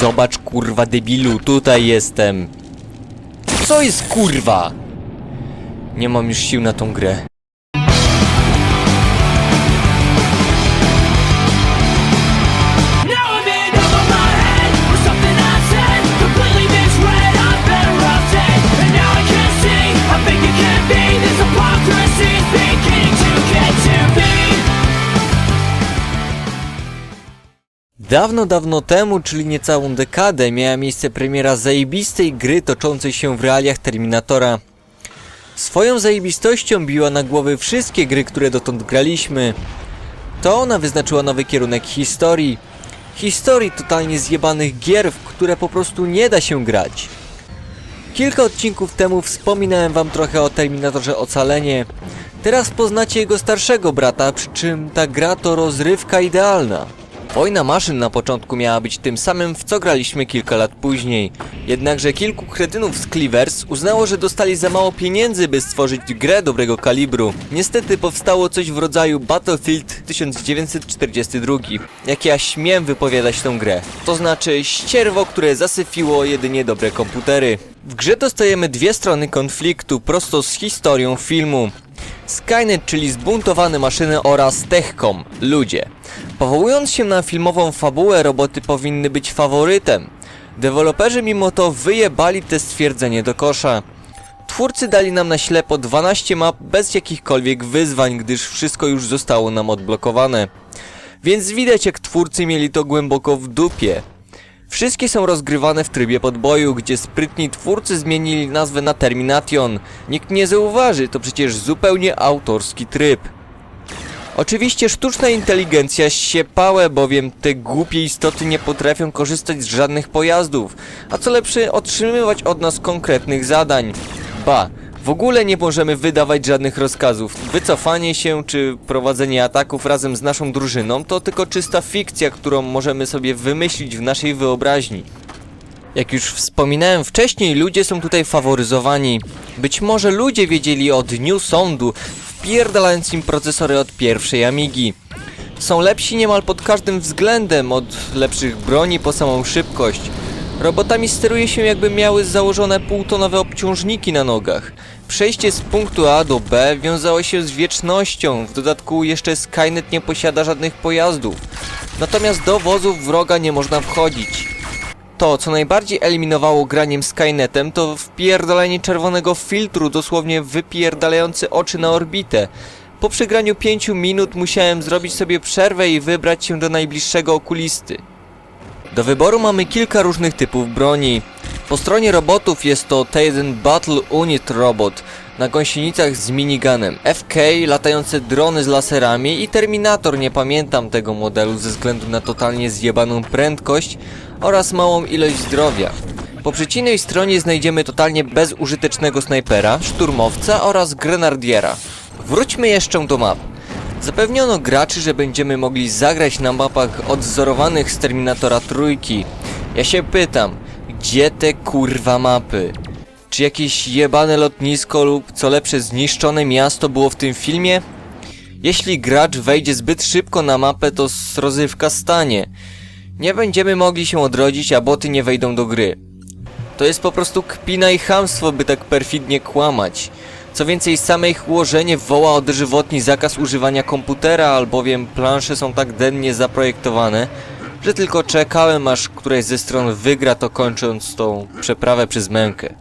Zobacz kurwa debilu, tutaj jestem. Co jest kurwa? Nie mam już sił na tą grę. Dawno, dawno temu, czyli niecałą dekadę, miała miejsce premiera zajebistej gry toczącej się w realiach Terminatora. Swoją zajebistością biła na głowy wszystkie gry, które dotąd graliśmy. To ona wyznaczyła nowy kierunek historii. Historii totalnie zjebanych gier, w które po prostu nie da się grać. Kilka odcinków temu wspominałem wam trochę o Terminatorze Ocalenie. Teraz poznacie jego starszego brata, przy czym ta gra to rozrywka idealna. Wojna maszyn na początku miała być tym samym, w co graliśmy kilka lat później. Jednakże kilku kretynów z Cleavers uznało, że dostali za mało pieniędzy, by stworzyć grę dobrego kalibru. Niestety powstało coś w rodzaju Battlefield 1942. Jak ja śmiem wypowiadać tę grę. To znaczy ścierwo, które zasyfiło jedynie dobre komputery. W grze dostajemy dwie strony konfliktu, prosto z historią filmu. Skynet, czyli zbuntowane maszyny oraz Techcom, ludzie. Powołując się na filmową fabułę, roboty powinny być faworytem. Deweloperzy mimo to wyjebali te stwierdzenie do kosza. Twórcy dali nam na ślepo 12 map bez jakichkolwiek wyzwań, gdyż wszystko już zostało nam odblokowane. Więc widać jak twórcy mieli to głęboko w dupie. Wszystkie są rozgrywane w trybie podboju, gdzie sprytni twórcy zmienili nazwę na Termination. Nikt nie zauważy, to przecież zupełnie autorski tryb. Oczywiście sztuczna inteligencja siepałe, bowiem te głupie istoty nie potrafią korzystać z żadnych pojazdów, a co lepsze otrzymywać od nas konkretnych zadań. Ba, w ogóle nie możemy wydawać żadnych rozkazów. Wycofanie się czy prowadzenie ataków razem z naszą drużyną to tylko czysta fikcja, którą możemy sobie wymyślić w naszej wyobraźni. Jak już wspominałem wcześniej, ludzie są tutaj faworyzowani. Być może ludzie wiedzieli o dniu sądu, wpierdalając im procesory od pierwszej Amigi. Są lepsi niemal pod każdym względem, od lepszych broni po samą szybkość. Robotami steruje się jakby miały założone półtonowe obciążniki na nogach. Przejście z punktu A do B wiązało się z wiecznością, w dodatku jeszcze Skynet nie posiada żadnych pojazdów. Natomiast do wozów wroga nie można wchodzić. To, co najbardziej eliminowało graniem Skynetem, to wpierdalenie czerwonego filtru, dosłownie wypierdalający oczy na orbitę. Po przegraniu 5 minut musiałem zrobić sobie przerwę i wybrać się do najbliższego okulisty. Do wyboru mamy kilka różnych typów broni. Po stronie robotów jest to T1 Battle Unit Robot na gąsienicach z miniganem, FK, latające drony z laserami i Terminator, nie pamiętam tego modelu ze względu na totalnie zjebaną prędkość oraz małą ilość zdrowia. Po przeciwnej stronie znajdziemy totalnie bezużytecznego snajpera, szturmowca oraz grenardiera. Wróćmy jeszcze do map. Zapewniono graczy, że będziemy mogli zagrać na mapach odzorowanych z Terminatora trójki. Ja się pytam, gdzie te kurwa mapy? Czy jakieś jebane lotnisko lub co lepsze zniszczone miasto było w tym filmie? Jeśli gracz wejdzie zbyt szybko na mapę, to rozrywka stanie. Nie będziemy mogli się odrodzić, a boty nie wejdą do gry. To jest po prostu kpina i chamstwo, by tak perfidnie kłamać. Co więcej, same ich ułożenie woła o dożywotni zakaz używania komputera, albowiem plansze są tak dennie zaprojektowane, że tylko czekałem aż któraś ze stron wygra to kończąc tą przeprawę przez mękę.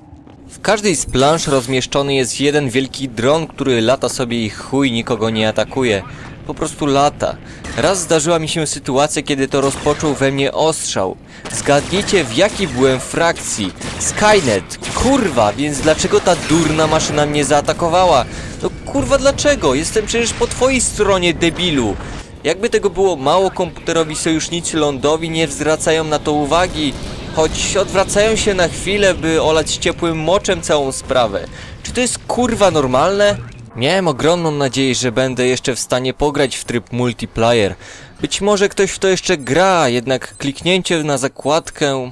W każdej z plansz rozmieszczony jest jeden wielki dron, który lata sobie i chuj nikogo nie atakuje. Po prostu lata. Raz zdarzyła mi się sytuacja, kiedy to rozpoczął we mnie ostrzał. Zgadnijcie w jakiej byłem frakcji. Skynet! Kurwa, więc dlaczego ta durna maszyna mnie zaatakowała? No kurwa dlaczego? Jestem przecież po twojej stronie, debilu! Jakby tego było mało, komputerowi sojusznicy lądowi nie zwracają na to uwagi, choć odwracają się na chwilę, by olać ciepłym moczem całą sprawę. Czy to jest kurwa normalne? Miałem ogromną nadzieję, że będę jeszcze w stanie pograć w tryb multiplayer. Być może ktoś w to jeszcze gra, jednak kliknięcie na zakładkę...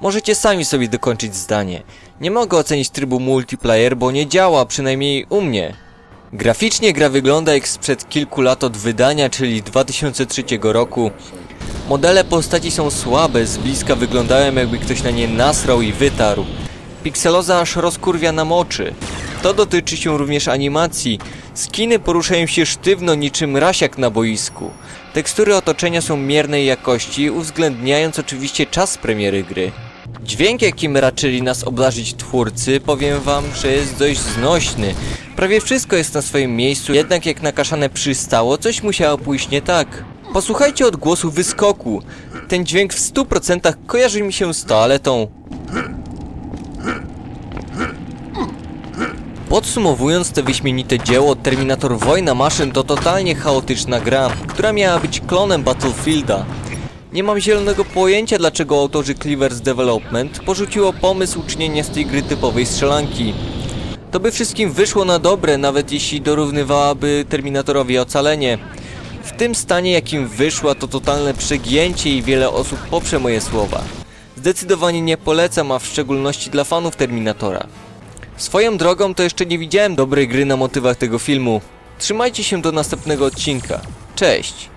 Możecie sami sobie dokończyć zdanie. Nie mogę ocenić trybu multiplayer, bo nie działa, przynajmniej u mnie. Graficznie gra wygląda jak sprzed kilku lat od wydania, czyli 2003 roku. Modele postaci są słabe, z bliska wyglądają jakby ktoś na nie nasrał i wytarł. Pikseloza aż rozkurwia nam oczy. To dotyczy się również animacji. Skiny poruszają się sztywno niczym rasiak na boisku. Tekstury otoczenia są miernej jakości, uwzględniając oczywiście czas premiery gry. Dźwięk, jakim raczyli nas obdarzyć twórcy, powiem wam, że jest dość znośny. Prawie wszystko jest na swoim miejscu, jednak jak nakaszane przystało, coś musiało pójść nie tak. Posłuchajcie odgłosu wyskoku. Ten dźwięk w 100% kojarzy mi się z toaletą. Podsumowując te wyśmienite dzieło, Terminator Wojna Maszyn to totalnie chaotyczna gra, która miała być klonem Battlefielda. Nie mam zielonego pojęcia dlaczego autorzy Cleavers Development porzuciło pomysł uczynienia z tej gry typowej strzelanki. To by wszystkim wyszło na dobre, nawet jeśli dorównywałaby Terminatorowi ocalenie. W tym stanie jakim wyszła to totalne przegięcie i wiele osób poprze moje słowa. Zdecydowanie nie polecam, a w szczególności dla fanów Terminatora. Swoją drogą to jeszcze nie widziałem dobrej gry na motywach tego filmu. Trzymajcie się do następnego odcinka. Cześć!